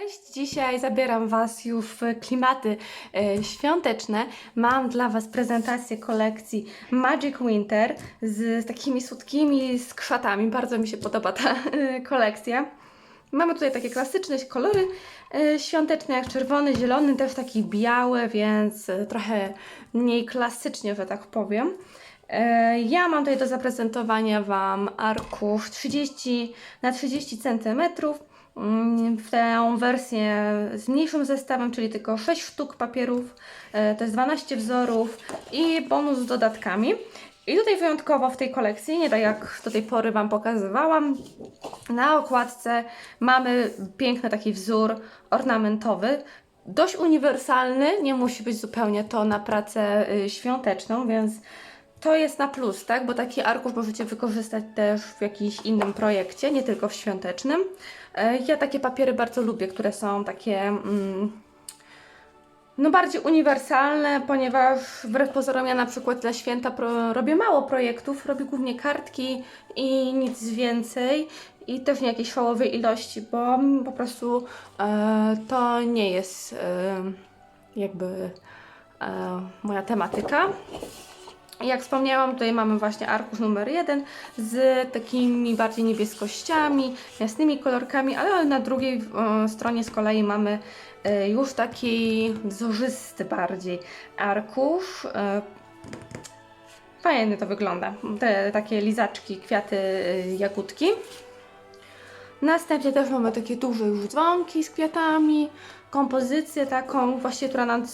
Cześć, dzisiaj zabieram Was już w klimaty e, świąteczne. Mam dla Was prezentację kolekcji Magic Winter z, z takimi słodkimi skrzatami. Bardzo mi się podoba ta e, kolekcja. Mamy tutaj takie klasyczne kolory e, świąteczne, jak czerwony, zielony, też taki biały, więc e, trochę mniej klasycznie, że tak powiem. E, Ja mam tutaj do zaprezentowania Wam arkusz 30 na 30 cm. Mm, W tę wersję z mniejszym zestawem, czyli tylko 6 sztuk papierów, e, to jest 12 wzorów i bonus z dodatkami. I tutaj wyjątkowo w tej kolekcji, nie tak jak do tej pory Wam pokazywałam, na okładce mamy piękny taki wzór ornamentowy, dość uniwersalny, nie musi być zupełnie to na pracę y, świąteczną, więc to jest na plus, tak? Bo taki arkusz możecie wykorzystać też w jakimś innym projekcie, nie tylko w świątecznym. E, Ja takie papiery bardzo lubię, które są takie mm, no bardziej uniwersalne, ponieważ wbrew pozorom ja na przykład dla święta pro, robię mało projektów, robię głównie kartki i nic więcej i też nie jakieś szałowej ilości, bo po prostu e, to nie jest e, jakby e, moja tematyka. Jak wspomniałam, tutaj mamy właśnie arkusz numer jeden z takimi bardziej niebieskościami, jasnymi kolorkami, ale na drugiej e, stronie z kolei mamy e, już taki wzorzysty bardziej arkusz. E, Fajnie to wygląda. Te takie lizaczki, kwiaty, jagódki. Następnie też mamy takie duże już dzwonki z kwiatami, kompozycję taką właśnie, która nam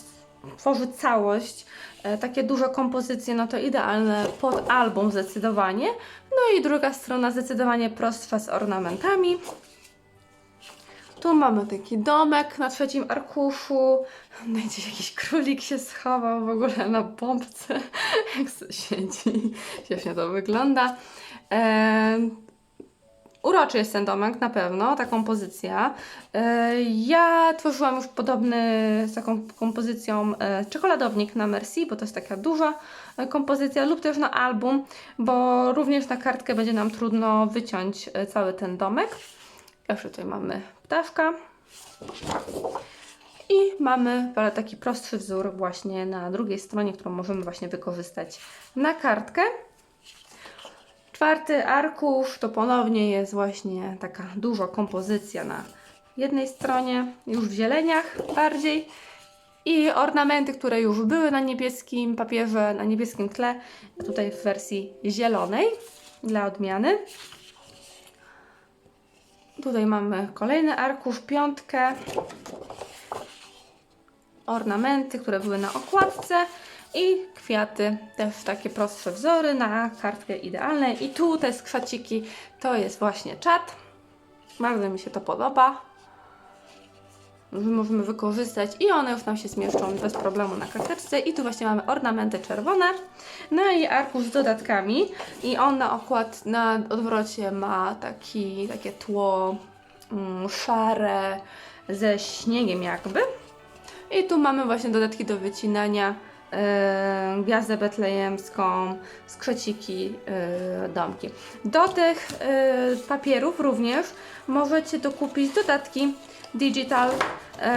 tworzy całość. E, takie duże kompozycje, no to idealne pod album zdecydowanie. No i druga strona zdecydowanie prostsza z ornamentami. Tu mamy taki domek na trzecim arkuszu. No i gdzieś jakiś królik się schował w ogóle na pompce. Jak siedzi. Świetnie to wygląda. Em, Uroczy jest ten domek, na pewno, ta kompozycja. E, Ja tworzyłam już podobny z taką kompozycją e, czekoladownik na Merci, bo to jest taka duża e, kompozycja, lub też na album, bo również na kartkę będzie nam trudno wyciąć cały ten domek. Jeszcze tutaj mamy ptaszka. I mamy taki prostszy wzór właśnie na drugiej stronie, którą możemy właśnie wykorzystać na kartkę. Czwarty arkusz to ponownie jest właśnie taka duża kompozycja na jednej stronie, już w zieleniach bardziej. I ornamenty, które już były na niebieskim papierze, na niebieskim tle, tutaj w wersji zielonej dla odmiany. Tutaj mamy kolejny arkusz, piątkę. Ornamenty, które były na okładce i kwiaty, też takie prostsze wzory na kartkę idealne. I tu te skrzaciki to jest właśnie czat. Bardzo mi się to podoba. Możemy wykorzystać i one już nam się zmieszczą bez problemu na karteczce. I tu właśnie mamy ornamenty czerwone. No i arkusz z dodatkami. I on na okład, na odwrocie ma taki, takie tło mm, szare ze śniegiem jakby. I tu mamy właśnie dodatki do wycinania, gwiazdę betlejemską, skrzeciki, e, domki. Do tych e, papierów również możecie dokupić dodatki digital,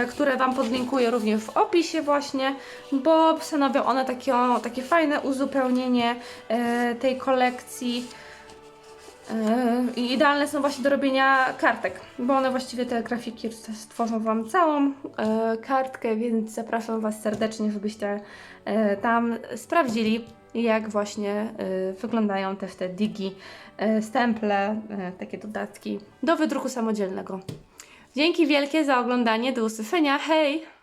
które Wam podlinkuję również w opisie właśnie, bo stanowią one takie, takie fajne uzupełnienie tej kolekcji. Yy, I idealne są właśnie do robienia kartek, bo one właściwie te grafiki stworzą Wam całą yy, kartkę, więc zapraszam Was serdecznie, żebyście yy, tam sprawdzili, jak właśnie wyglądają też te digi, stemple, takie dodatki do wydruku samodzielnego. Dzięki wielkie za oglądanie, do usłyszenia, hej!